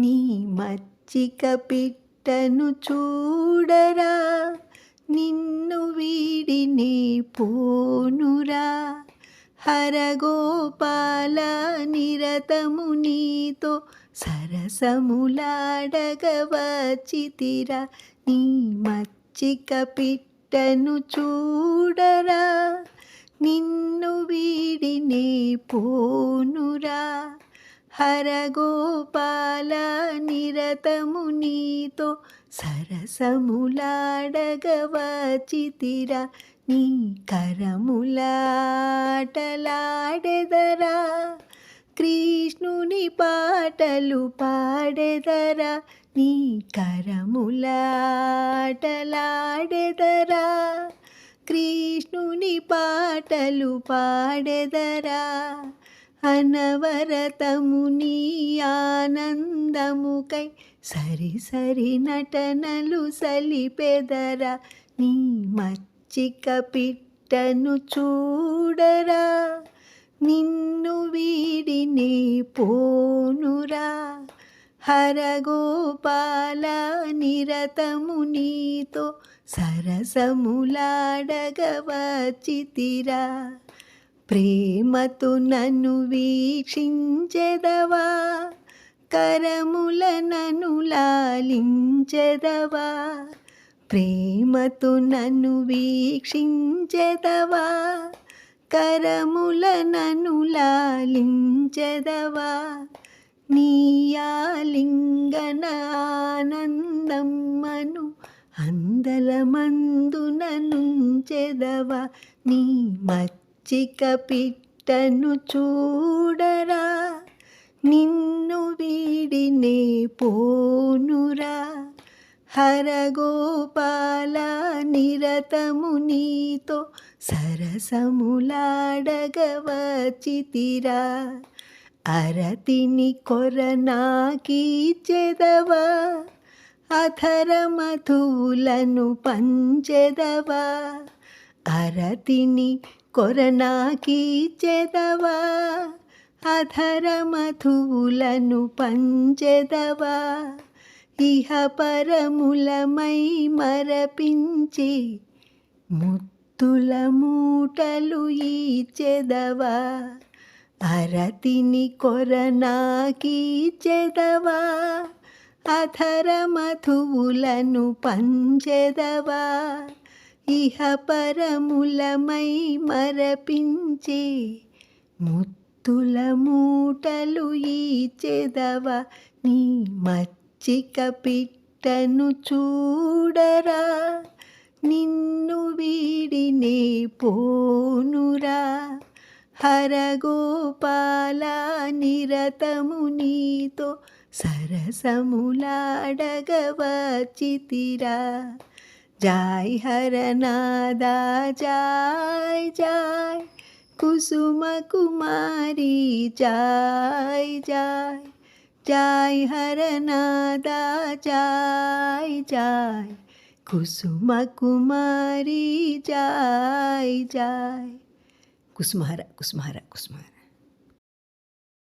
నీ మచ్చిక పిట్టను చూడరా నిన్ను వీడినే పోనురా. హరగోపాల నిరతము నీతో సరసములాడగవచితిరా నీ మచ్చిక పిట్టను చూడరా నిన్ను వీడినే పోనురా. హరగోపాల నిరతము నీతో సరసములాడగవచితిరా నీ కరములాటలాడెదరా? కృష్ణుని పాటలు పాడెదరా నీ కరములాటలాడెదరా? కృష్ణుని పాటలు పాడెదరా? అనవరతము నీ ఆనందముకై సరి సరి నటనలు సలిపెదర నీ మచ్చిక పిట్టను చూడరా. నిన్ను వీడినే పోనురా. హరగోపాల నిరతము నీతో సరసములాడగవచితిరా ప్రేమతు నన్ను వీక్షించెదవా? కరముల నన్ను లాలించెదవా? ప్రేమతు నన్ను వీక్షించెదవా? కరముల నన్ను లాలించెదవా? నీయాలింగన ఆనందమ్మను నన్ను చెదవా నీ మత్ మచ్చిక పిట్టను చూడరా నిన్ను వీడినే పోనురా. హరగోపాల నిరతము నీతో సరసములాడగవచితిరా అరతిని కొరనాకీ చెదవా అధరమధులను పంచెదవా. అరతిని కొరనాకి చెదవా? అధర మధువులను పంచెదవా? ఇహ పరములమై మరపించి ముత్తుల మూటలు చెదవా అరతిని కొరనాకి చెదవా? అధర మధువులను పంచెదవా? ఇహ పరములమై మరపించి ముత్తుల మూటలు ఈచెదవా నీ మచ్చిక పిట్టను చూడరా? నిన్ను వీడినే పోనురా? హరగోపాల నిరతము నీతో సరసములాడగవచితిరా जाय हरनादा जाय जाय। कुसुम कुमारी, जाय जाय। जाय हरनादा जाय जाय। कुसुम कुमारी, जाय जाय। कुसुमहरा कुसुमहरा कुसुमहरा।